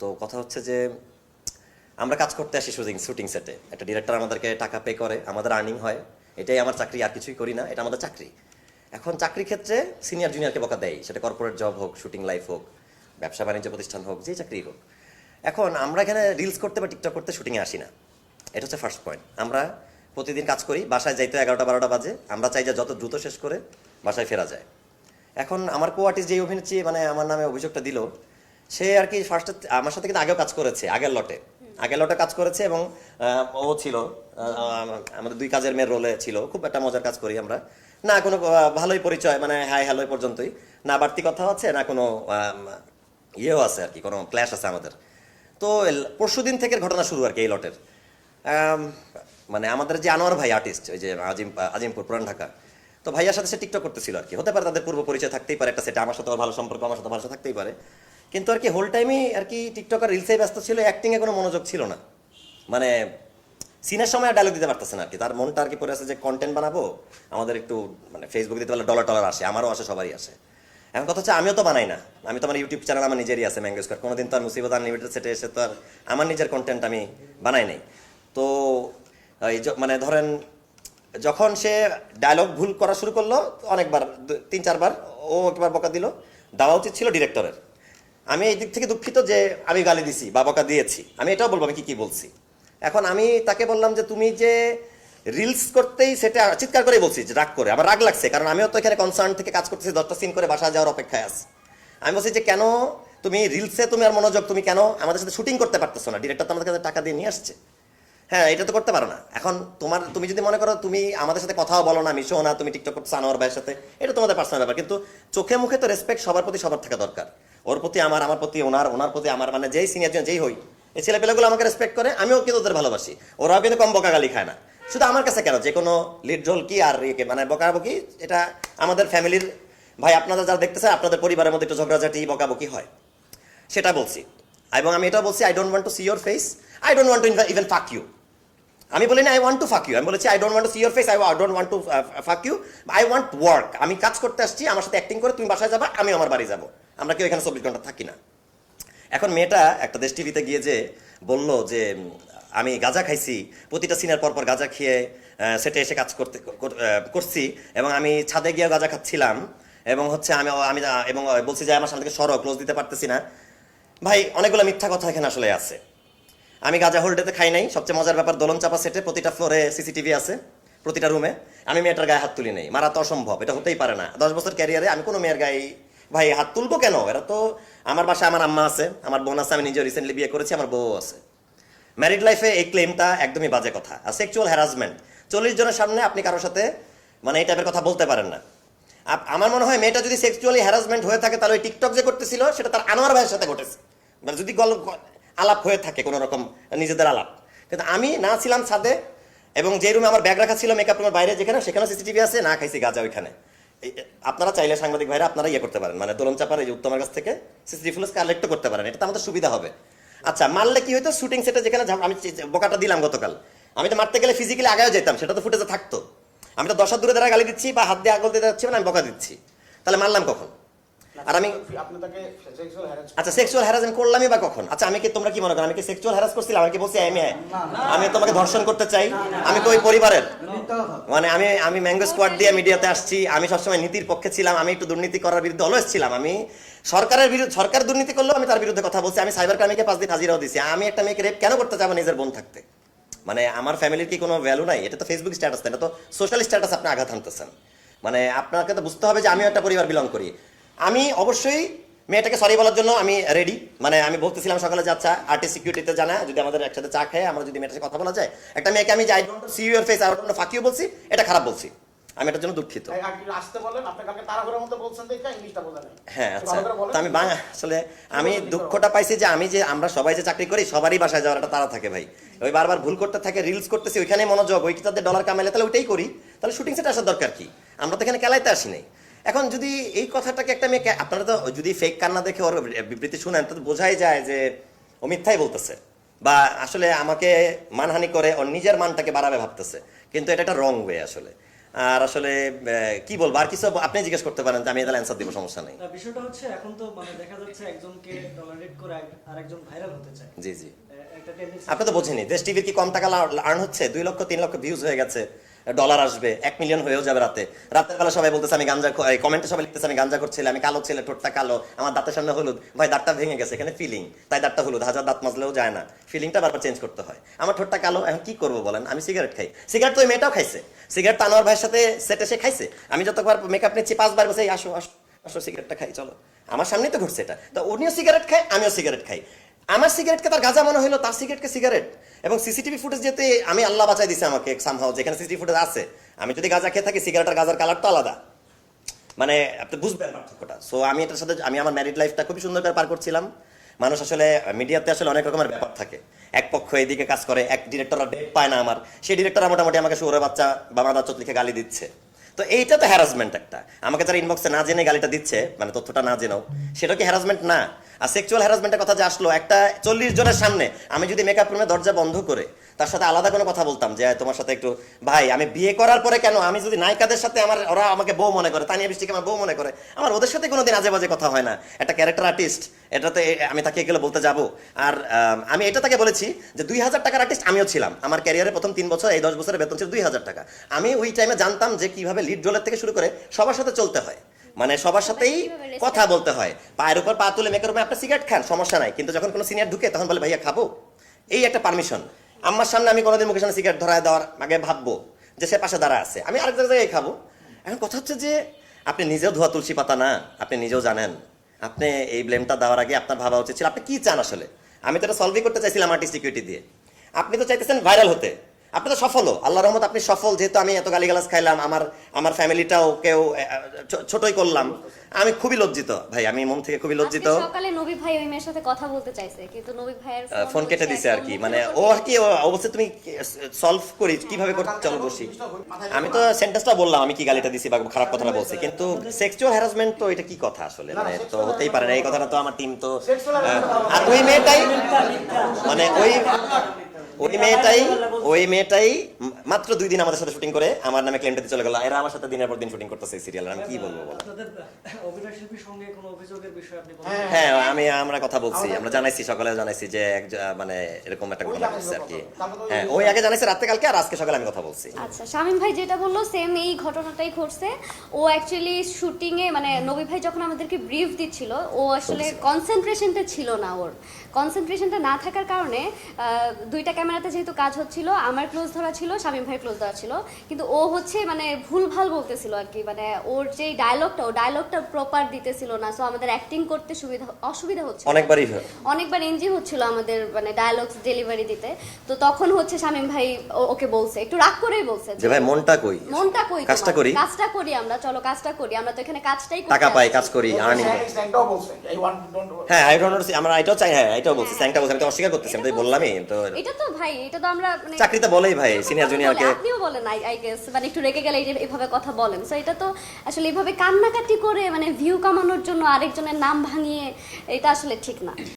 তো কথা হচ্ছে যে, আমরা কাজ করতে আসি শুটিং শুটিং সেটে। একটা ডিরেক্টর আমাদেরকে টাকা পে করে, আমাদের আর্নিং হয়। এটাই আমার চাকরি, আর কিছুই করি না, এটা আমাদের চাকরি। এখন চাকরি ক্ষেত্রে সিনিয়র জুনিয়রকে বকা দেয় সেটা কর্পোরেট জব হোক শুটিং লাইফ হোক, ব্যবসা বাণিজ্য প্রতিষ্ঠান হোক, যে চাকরি হোক। এখন আমরা এখানে রিলস করতে বা টিকটক করতে শুটিংয়ে আসি না। এটা হচ্ছে ফার্স্ট পয়েন্ট আমরা প্রতিদিন কাজ করি, বাসায় যাইতে এগারোটা, বারোটা বাজে। আমরা চাই যে যত দ্রুত শেষ করে বাসায় ফেরা যায়। এখন আমার কো আর্টিস্ট যে অভিনেত্রী মানে আমার নামে অভিযোগটা দিল সে আর কি ফার্স্টে আমার সাথে কিন্তু আগেও কাজ করেছে আগের লটে। আগের লটে কাজ করেছে এবং ও ছিল আমাদের দুই কাজের মেয়ের রোলে ছিল খুব একটা মজার কাজ করি আমরা। না কোনো ভালোই পরিচয় মানে হাই হ্যালো পর্যন্তই। না বাড়তি কথা আছে না কোনো ইয়েও আছে আর কি কোনো ক্ল্যাশ আছে আমাদের। তো পরশু দিন থেকে ঘটনা শুরু আর কি এই লটের। মানে আমাদের যে আনোয়ার ভাই আর্টিস্ট ওই যে আজিম আজিমপুর পুরান ঢাকা তো ভাইয়ার সাথে সে টিকটক করতেছিল আর কি। হতে পারে তাদের পূর্ব পরিচয় থাকতেই পারে একটা সেটা আমার সাথে ভালো সম্পর্ক আমার সাথে ভালো থাকতেই পারে। কিন্তু আর কি হোল টাইমই আর কি টিকটক আর রিলসে ব্যস্ত ছিল অ্যাক্টিংয়ে কোনো মনোযোগ ছিল না। মানে সিনের সময় ডায়লগ দিতে পারতেছে না আর কি। তার মনটা আর কি পড়ে আছে যে কন্টেন্ট বানাবো, আমাদের একটু মানে ফেসবুক দিতে পারলে ডলার টলার আসে, আমারও আসে, সবারই আসে। এখন কথা হচ্ছে আমিও তো বানাই না। আমি তো আমার ইউটিউব চ্যানেল আমার নিজেরই আছে ম্যাঙ্গো স্কোয়ার কোনোদিন তো আর মুসিবত আনলিমিটেড সেটে এসে তো আর আমার নিজের কন্টেন্ট আমি বানাই নাই। তো এই মানে ধরেন, যখন সে ডায়লগ ভুল করা শুরু করল, অনেকবার তিন চারবার ও একবার বকা দিল। দেওয়া উচিত ছিল ডিরেক্টরের আমি এই দিক থেকে দুঃখিত যে আমি গালি দিছি বা বকা দিয়েছি। আমি এটাও বলব, আমি কি কি বলছি। এখন আমি তাকে বললাম যে, তুমি যে রিলস করতেই সেটা চিৎকার করে বলছি, যে রাগ করে, আমার রাগ লাগছে, কারণ আমিও তো এখানে কনসার্ন থেকে কাজ করতেছি, দশটা সিন করে বাসা যাওয়ার অপেক্ষায় আছি। আমি বলছি যে, কেন তুমি রিলসে তুমি আর মনোযোগ, তুমি কেন আমাদের সাথে শুটিং করতে পারতেছো না? ডিরেক্টর তো আমাদের কাছে টাকা দিয়ে নিয়ে আসছে। হ্যাঁ এটা তো করতে পারো না। এখন তোমার, তুমি যদি মনে করো তুমি আমাদের সাথে কথাও বলো না, মিশো না, তুমি টিকটক করছ আনোয়ার ভাইয়ের সাথে, এটা তোমাদের পার্সোনাল ব্যাপার। কিন্তু চোখে মুখে তো রেসপেক্ট সবার প্রতি সবার থাকা দরকার। ওর প্রতি আমার আমার প্রতি ওনার ওনার প্রতি আমার মানে যেই সিনিয়র যেই হই, এই ছেলেপেলেগুলো আমাকে রেসপেক্ট করে, আমিও কিন্তু ওদের ভালোবাসি। ওরাও কিন্তু কম বকাগালি খায় না। শুধু আমার কাছে কেন? যে কোনো লিড রোল কি আর ইয়েকে মানে বকাবকি, এটা আমাদের ফ্যামিলির ভাই আপনারা যারা দেখতেছে, আপনাদের পরিবারের মধ্যে একটু ঝগড়াঝাটি, বকাবকি হয়। সেটা বলছি। এবং আমি এটা বলছি I don't want to see your face I don't want to even fuck you আমি বলি না I want to fuck you আমি বলেছি I don't want to see your face I don't want to fuck you I want work আমি কাজ করতে আসছি, আমার সাথে অ্যাক্টিং করে, তুমি বাসায় যাবা, আমি আমার বাড়ি যাব। আমরা কেউ এখানে চব্বিশ ঘণ্টা থাকি না। এখন মেয়েটা একটা দেশ টিভিতে গিয়ে যে বলল যে আমি গাঁজা খাইছি, প্রতিটা সিনের পর পর গাঁজা খেয়ে সেটে এসে কাজ করতে করছি, এবং আমি ছাদে গিয়ে গাঁজা খাচ্ছিলাম, এবং হচ্ছে আমি আমি এবং বলছি যে আমার সামনে থেকে সরো ক্লোজ দিতে পারতেছি না। ভাই, অনেকগুলো মিথ্যা কথা এখানে আসলে আছে। আমি গাজা হোল্ডেতে খাই নাই। সবচেয়ে মজার ব্যাপার, দোলন চাপা সেটে প্রতিটা ফ্লোরে সিসিটিভি আছে, প্রতিটা রুমে। আমি মেয়েটার গায়ে হাত তুলি নেই। মারা তো অসম্ভব, এটা হতেই পারে না। দশ বছর ক্যারিয়ারে আমি কোনো মেয়ের গায়ে, ভাই, হাত তুলবো কেন? এরা তো আমার বাসায় আমার আম্মা আছে, আমার বোন আছে, আমি নিজে রিসেন্টলি বিয়ে করেছি, আমার বউ আছে। ম্যারিড লাইফে এই ক্লেমটা একদমই বাজে কথা। আর সেক্সুয়াল হ্যারাসমেন্ট চল্লিশ জনের সামনে আপনি কারোর সাথে মানে এই টাইপের কথা বলতে পারেন না। আমার মনে হয় মেয়েটা যদি সেক্সুয়ালি হ্যারাসমেন্ট হয়ে থাকে, তাহলে ওই টিকটক যে করতেছিল, সেটা তার আনোয়ার ভাইয়ের সাথে ঘটেছে। মানে যদি গল আলাপ হয়ে থাকে কোনো রকম, নিজেদের আলাপ। কিন্তু আমি না ছিলাম ছাদে এবং যে রুমে আমার ব্যাগ রাখা ছিল মেকআপ রুমের বাইরে যেখানে সেখানে সিসিটিভি আছে, না খাইছি গাজা ওইখানে। আপনারা চাইলে সাংবাদিক ভাইরা আপনারা ইয়ে করতে পারেন মানে দোলন চাপার এই উত্তমের কাছ থেকে সিসিটিভি ফুলেজ কালেক্ট করতে পারেন, এটা তো আমাদের সুবিধা হবে। আচ্ছা মারলে কি হইতো? শুটিং সেটে যেখানে আমি বোকাটা দিলাম গতকাল। আমি তো মারতে গেলে ফিজিক্যালি আগেও যেতাম, সেটা তো ফুটেজে থাকতো। আমি তো দশ হাত দূরে দাঁড়া গালি দিচ্ছি বা হাত দিয়ে আগল দিয়ে যাচ্ছি মানে আমি বকা দিচ্ছি। তাহলে মারলাম কখন? আর আমি আপনি সেক্সুয়াল হ্যারাস আচ্ছা সেক্সুয়াল হ্যারাসমেন্ট করলামই বা কখন? আচ্ছা আমি কি তোমরা কি মনে করো? আমি কি সেক্সুয়াল হ্যারাস করছিলাম? আমি কি বলছি আমি হ্যাঁ? আমি তোমাকে ধর্ষণ করতে চাই। আমি তো ওই পরিবারের। মানে আমি আমি ম্যাঙ্গো স্কোয়াড দিয়ে মিডিয়াতে আসছি। আমি সবসময় নীতির পক্ষে ছিলাম। আমি একটু দুর্নীতি করার বিরুদ্ধে অলওয়েজ ছিলাম। আমি সরকারের বিরুদ্ধে সরকার দুর্নীতি করলেও আমি তার বিরুদ্ধে কথা বলছি। আমি সাইবার ক্রাইমকে পাঁচ দিন হাজিরাও দিছি। আমি একটা মেয়েকে রেপ কেন করতে চাবো নিজের বোন থাকতে? মানে আমার ফ্যামিলির কি কোনো ভ্যালু নাই? এটা তো ফেসবুক স্ট্যাটাস এটা তো সোশ্যাল স্ট্যাটাস আপনি আঘাত আনতেছেন মানে আপনাকে তো বুঝতে হবে যে আমিও একটা পরিবার বিলং করি। আমি অবশ্যই মেয়েটাকে সরি বলার জন্য আমি রেডি মানে আমি বলতেছিলাম সকালে যে আচ্ছা আর্টি সিকিউরিটিতে জানা যদি আমাদের একসাথে চা খায় আমরা যদি মেয়েটার কথা বলা যায়। একটা মেয়েকে আমি যাই সি ইউর ফেস আর ফাঁকিও বলছি? এটা খারাপ বলছি। আমি এটার জন্য দুঃখিত। হ্যাঁ আচ্ছা। তো আমি বাংলা আসলে আমি দুঃখটা পাইছি যে আমি যে আমরা সবাই যে চাকরি করি সবারই বাসায় যাওয়ার একটা তারা থাকে ভাই। ওই বারবার ভুল করতে থাকে রিলস করতেছি ওইখানে মনোযোগ। ওইটাতে ডলার কামাইলে তাহলে ওইটাই করি। তাহলে শুটিং সেটা আসার দরকার কি? আমরা তো এখানে খেলাইতে আসি নাই। এখন যদি এই কথাটাকে একটা মেয়ে আপনারা তো যদি ফেক কান্না দেখে ওর বিবৃতি শুনেন তো বোঝাই যায় যে ও মিথ্যাই বলতেছে। বা আসলে আমাকে মানহানি করে ওর নিজের মানটাকে বাড়াবে ভাবতেছে। কিন্তু এটা একটা রং ওয়ে আসলে। আর আসলে কি বলব? আর কিছু আপনি জিজ্ঞেস করতে পারেন আমি তাহলে অ্যান্সার দিব সমস্যা নেই। বিষয়টা হচ্ছে এখন তো মানে দেখা যাচ্ছে একজনকে টলারেট করে আরেকজন ভাইরাল হতে চায়। জি জি। আপনি তো বোঝেনি দেশ টিভির কি কম টাকা আর্ন হচ্ছে? দুই লক্ষ তিন লক্ষ ভিউজ হয়ে গেছে। ডলার আসবে, এক মিলিয়ন হয়েও যাবে রাতে। রাতের বেলা সবাই বলতেছে, আমি গাঞ্জা কমেন্টে সবাই লিখতেছে, আমি গাঞ্জা করছিলাম, আমি কালো ছেলে, ঠোঁটটা কালো, আমার দাঁতের সামনে হলুদ। ভাই, দাঁতটা ভেঙে গেছে, এখানে ফিলিং তাই দাঁতটা হলুদ, হাজার দাঁত মাজলেও যায় না। ফিলিংটা বারবার চেঞ্জ করতে হয়। আমার ঠোঁটটা কালো, এখন কি করব বলেন? আমি সিগারেট খাই। সিগারেট তো ওই মেয়েটাও খাইছে। সিগারেট তো আনোয়ার ভাইয়ের সাথে সেটে সে খাইছে। আমি যতবার মেকআপ নিচ্ছি, পাঁচবার বসে "এই, আসো আসো আসো সিগারেটটা খাই, চলো। আমার সামনেই তো ঘুরছে এটা। তো উনিও সিগারেট খায়, আমিও সিগারেট খাই। আমার সিগারেটকে তার গাঁজা মনে হলো তার সিগারেটকে সিগারেট এবং সিসিটিভি ফুটেজ যেতে আমি আল্লাহ বাঁচাই দিছে আমাকে সামহাও যেখানে সিসিটিভি ফুটেজ আছে। আমি যদি গাজা খেয়ে থাকি সিগারেটের গাজার কালার তো আলাদা। মানে আপনি বুঝবেন পার্থক্যটা। সো আমি এটার সাথে, আমি আমার ম্যারিড লাইফটা খুবই সুন্দর করে পার করছিলাম। মানুষ আসলে মিডিয়াতে আসলে অনেক রকমের ব্যাপার থাকে। এক পক্ষ এদিকে কাজ করে, এক ডিরেক্টর ডেট পায় না আমার। সেই ডিরেক্টর মোটামুটি আমাকে সুরে বাচ্চা বা মাদা চোখ লিখে গালি দিচ্ছে। তো এইটা তো হ্যারাসমেন্ট একটা। আমাকে যারা ইনবক্সে না জেনে গালিটা দিচ্ছে মানে তথ্যটা না জেনেও, সেটা কি হ্যারাসমেন্ট না। আর সেক্সুয়াল হ্যারাসমেন্টের কথা যে আসলো, একটা চল্লিশ জনের সামনে, আমি যদি মেকআপ রুমে দরজা বন্ধ করে তার সাথে আলাদা কোনো কথা বলতাম যে তোমার সাথে একটু ভাই আমি বিয়ে করার পরে কেন? আমি যদি নায়িকাদের সাথে আমার ওরা আমাকে বউ মনে করে তানিয়া বৃষ্টিকে আমার বউ মনে করে আমার ওদের সাথে কোনোদিন আজে বাজে কথা হয় না। একটা ক্যারেক্টার আর্টিস্ট এটাতে আমি তাকে এগুলো বলতে যাব। আর আমি এটা তাকে বলেছি যে দুই হাজার টাকার আর্টিস্ট আমিও ছিলাম। আমার ক্যারিয়ারে প্রথম তিন বছর এই দশ বছরের বেতন ছিল দুই হাজার টাকা। আমি ওই টাইমে জানতাম যে কীভাবে লিড রোলের থেকে শুরু করে সবার সাথে চলতে হয়। মানে সবার সাথেই কথা বলতে হয়। পায়ের উপর পা তুলে মেকের রুমে আপনি সিগারেট খান সমস্যা নাই। কিন্তু যখন কোনো সিনিয়র ঢুকে তখন বলে ভাইয়া খাব। এই একটা পারমিশন আমার সামনে আমি কোনোদিন মুখে সামনে সিগারেট ধরায় দেওয়ার আগে ভাববো যে সে পাশে দাঁড়া আছে। আমি আরেক জায়গায় খাব। এখন কথা হচ্ছে যে আপনি নিজেও ধোয়া তুলসী পাতা না, আপনি নিজেও জানেন। আপনি এই ব্লেমটা দেওয়ার আগে আপনার ভাবা উচিত ছিল। আপনি কি চান আসলে? আমি তো এটা সলভই করতে চাইছিলাম আর্টিস্ট সিকিউরিটি দিয়ে। আপনি তো চাইতেছেন ভাইরাল হতে। আপনি তো সফলও। আল্লাহ রহমত আপনি সফল। যেহেতু আমি এত গালিগালাজ খাইলাম আমার আমার ফ্যামিলিটাও কেউ ছোটই করলাম। আমি খুবই লজ্জিত ভাই। আমি মন থেকে খুবই লজ্জিত। সকালে নবী ভাই ওই মেয়ের সাথে কথা বলতে চাইছে কিন্তু নবী ভাইয়ের ফোন কেটে দিছে আর কি। মানে ও আর কি অবশ্যই তুমি সলভ করি কীভাবে করে চলো বসি। আমি তো সেন্টেন্সটা বললাম আমি কি গালিটা দিছি বা খারাপ কথাটা বলছি কিন্তু সেক্সুয়াল হ্যারাসমেন্ট তো এটা কি কথা আসলে? মানে তো হতেই পারে না এই কথাটা তো আমার টিম তো আর ওই মেয়েটাই মানে ওই ওই মেয়েটাই ওই মেয়েটাই মাত্র দুই দিন আমাদের সাথে শুটিং করে আমার নামে ক্লেম দিতে চলে গেল। এরা আমার সাথে দিনের পর দিন শুটিং করতেছে সিরিয়াল আমি কি বলব বলো? আপনাদের অভিনয় শিল্পীর সঙ্গে কোনো অভিযোগের বিষয়ে আপনি বলতে হ্যাঁ। আমি আমরা কথা বলছি আমরা জানাইছি সকালে জানাইছি যে এক মানে এরকম একটা ঘটনা ঘটছে আর কি। হ্যাঁ ওই আগে জানাইছি রাতে কালকে আর আজকে সকালে আমি কথা বলছি। আচ্ছা শামীম ভাই যেটা বলল সেম এই ঘটনাটাই ঘটছে। ও অ্যাকচুয়ালি শুটিং এ মানে নবী ভাই যখন আমাদেরকে ব্রিফ দিচ্ছিল ও আসলে কনসেন্ট্রেশনটা ছিল না ওর। কনসেন্ট্রেশনটা না থাকার কারণে আহ, দুইটা ক্যামেরাতে যেহেতু কাজ হচ্ছিল আমার ক্লোজ ধরা ছিল শামীম ভাই ক্লোজ ধরা ছিল। কিন্তু ও হচ্ছে মানে ভুলভাল বলতেছিল আর কি মানে ওর যে ডায়লগটা ও ডায়লগটা প্রপার দিতেছিল না। সো আমাদের অ্যাক্টিং করতে সুবিধা অসুবিধা হচ্ছে অনেকবারই অনেকবার এনজি হচ্ছিল আমাদের মানে ডায়ালগস ডেলিভারি দিতে। তো তখন হচ্ছে শামীম ভাই ওকে বলছে একটু রাগ করেই বলছে যে ভাই মনটা কই? মনটা কই কাজটা করি? কাজটা করি আমরা চলো কাজটা করি। আমরা তো এখানে কাজটাই করতে টাকা পাই কাজ করি আর্নিং হ্যাঁ। আই ডোন্ট আমরা এটাও চাই হ্যাঁ এটাও বলছি স্যাংটা বলছি আমি তো অস্বীকার করতেছি আমি তো বললামই তো এটা তো ভাই এটা তো আমরা মানে চাকরিতে বলেই ভাই সিনিয়র জুনিয়রকে আপনিও বলেন আই আই গেস মানে একটু রেগে গেলে এইভাবে কথা বলেন। সো এটা তো আসলে এভাবে কান্নাকাটি করে মানে ভিউ কামানোর জন্য আরেকজনের নাম ভাঙিয়ে এটা আসলে ঠিক না।